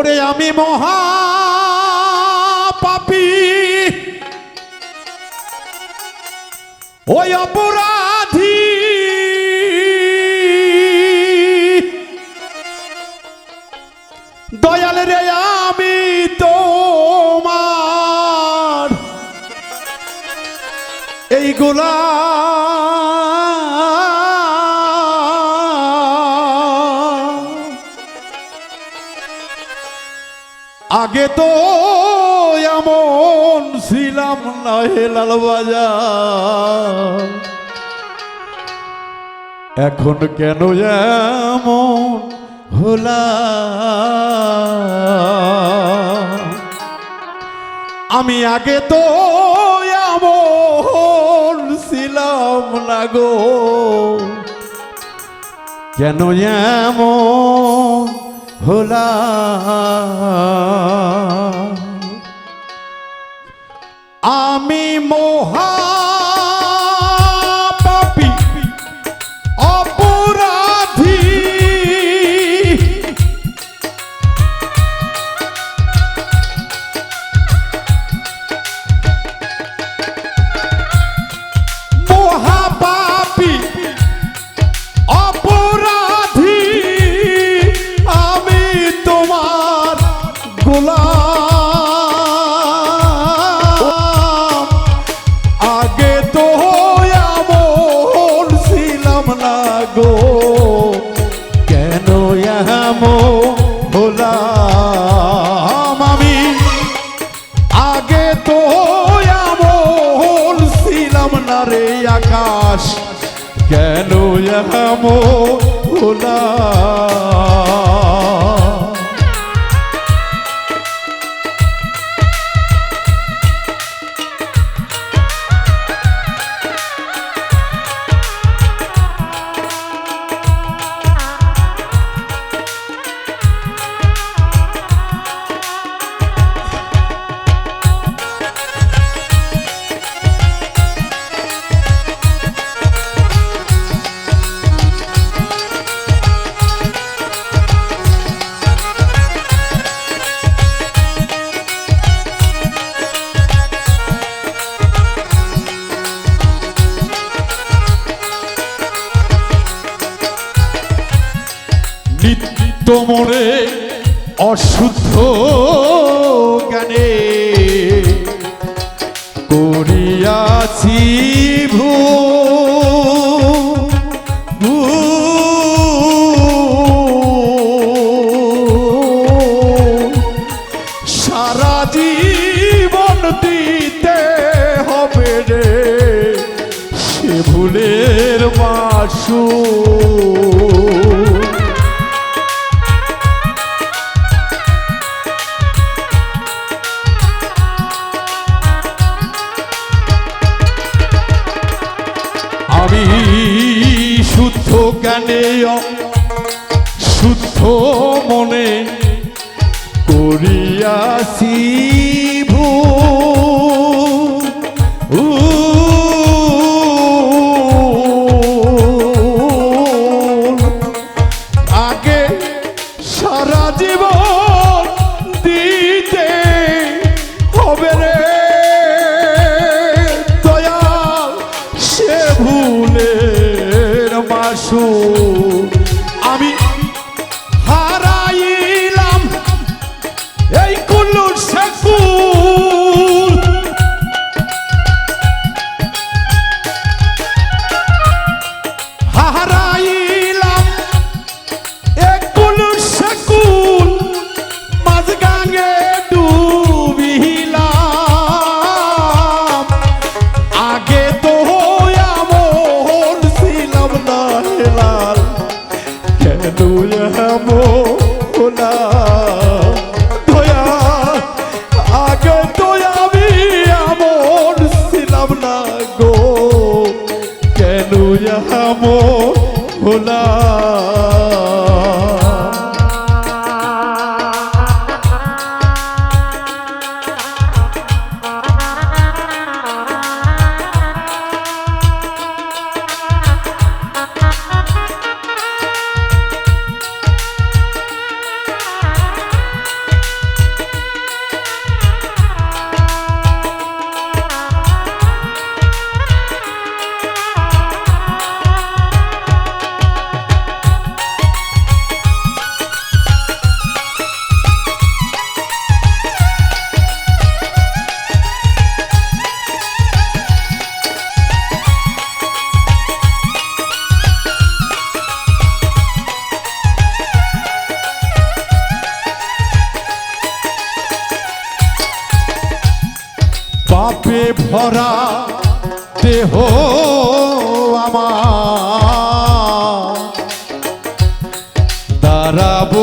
ওরে আমি মহা পাপি ওই অপরাধী। দয়াল রে আমি তোমার। এইগুলা আগে তো এমন ছিলাম না হেলাল বাজার এখন কেন এমন হোলা আমি আগে তো এমন ছিলাম না গো। কেন এমন হলা আমি মহা গোলাম আগে তো এমন ছিলাম না গো। কেন এমন হলাম আমি? আগে তো এমন ছিলাম না রে আকাশ। কেন এমন হলাম? নিত্য মনে অশুদ্ধ জ্ঞানে করিয়াছি ভূ সারা জীবন দিতে হবে রে ভুলের মাসু শুদ্ধ জ্ঞানে শুদ্ধ মনে করিয়াছি ভূ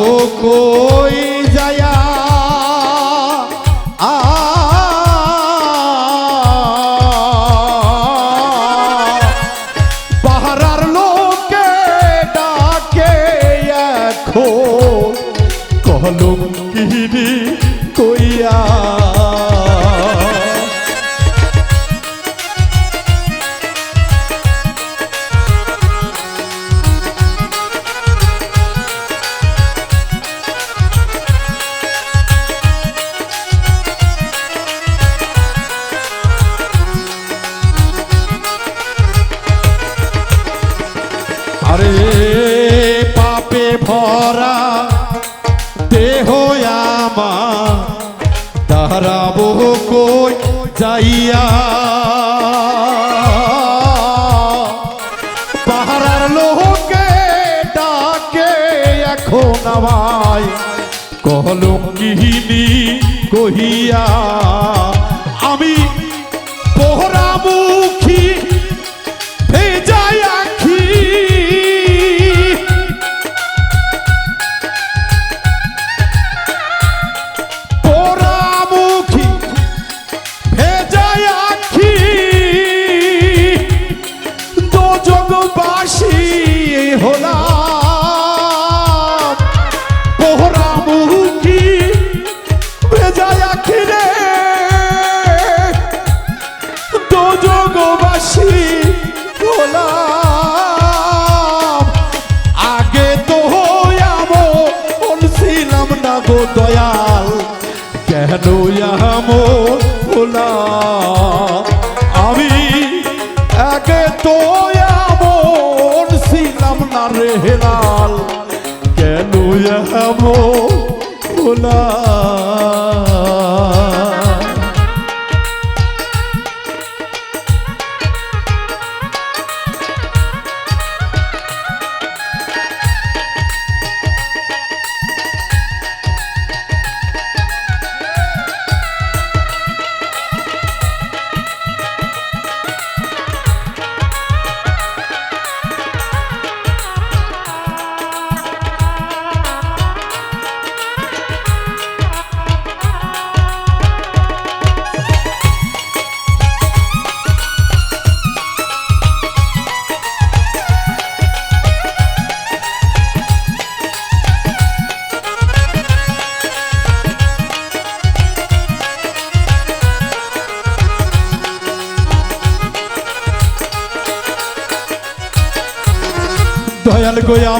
pouco. যাইয়া পাহাড়ার লোহকে ডাকে এখন আমায় কলম কিহিনি কহিয়া হলাম আমি একে তো এমন ছিলাম না রে হেলাল। কেন এমন হলাম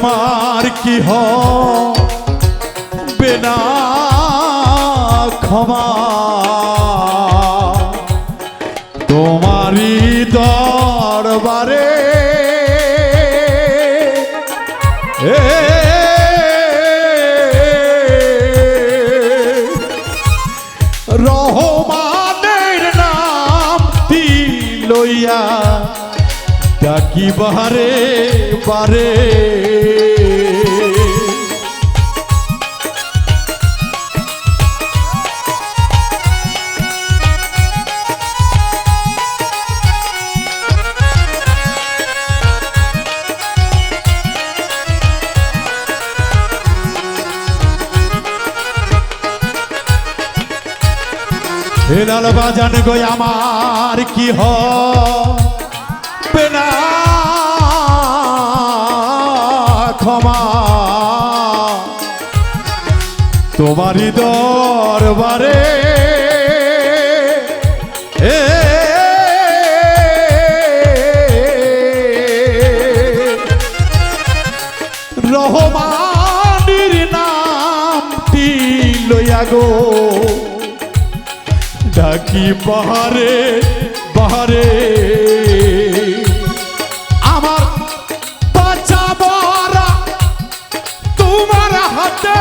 আমার কি হবে না? ক্ষমা। তোমারই দরবারে রহমানের নাম লইয়া ডাকি বাহারে বারে হেলাল বাজান গো আমার কি হবে না? ক্ষমা। তোমারই দরবারে রহমানির নামটি লইয়া গো। ডাকি বাহারে বাহারে আমার বাঁচা মরা তোমার হাতে।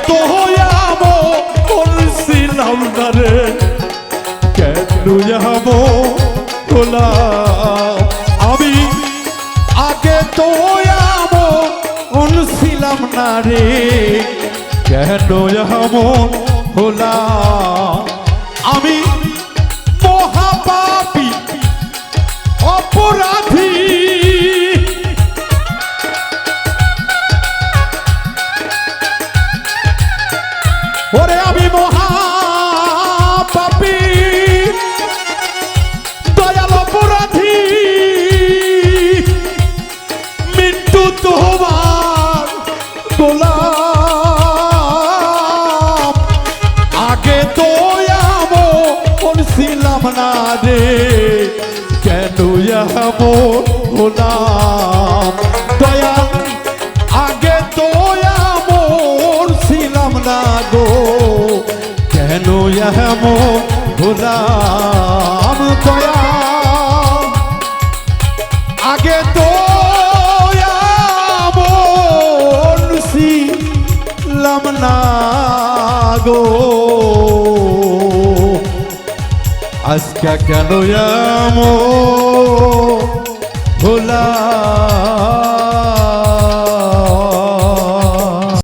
কত হইয়াম করছিলাম তারে কেন যাব তোলা আমি আগে তো হইয়াম করছিলাম না রে। কেন যাব ভোলা আমি না রে কেন এমন হলাম? দয়াল, আগে তো এমন ছিলাম না গো। কেন এমন হলাম? দয়াল, আগে তো এমন ছিলাম না গো। আজকে কেন এমন হলাম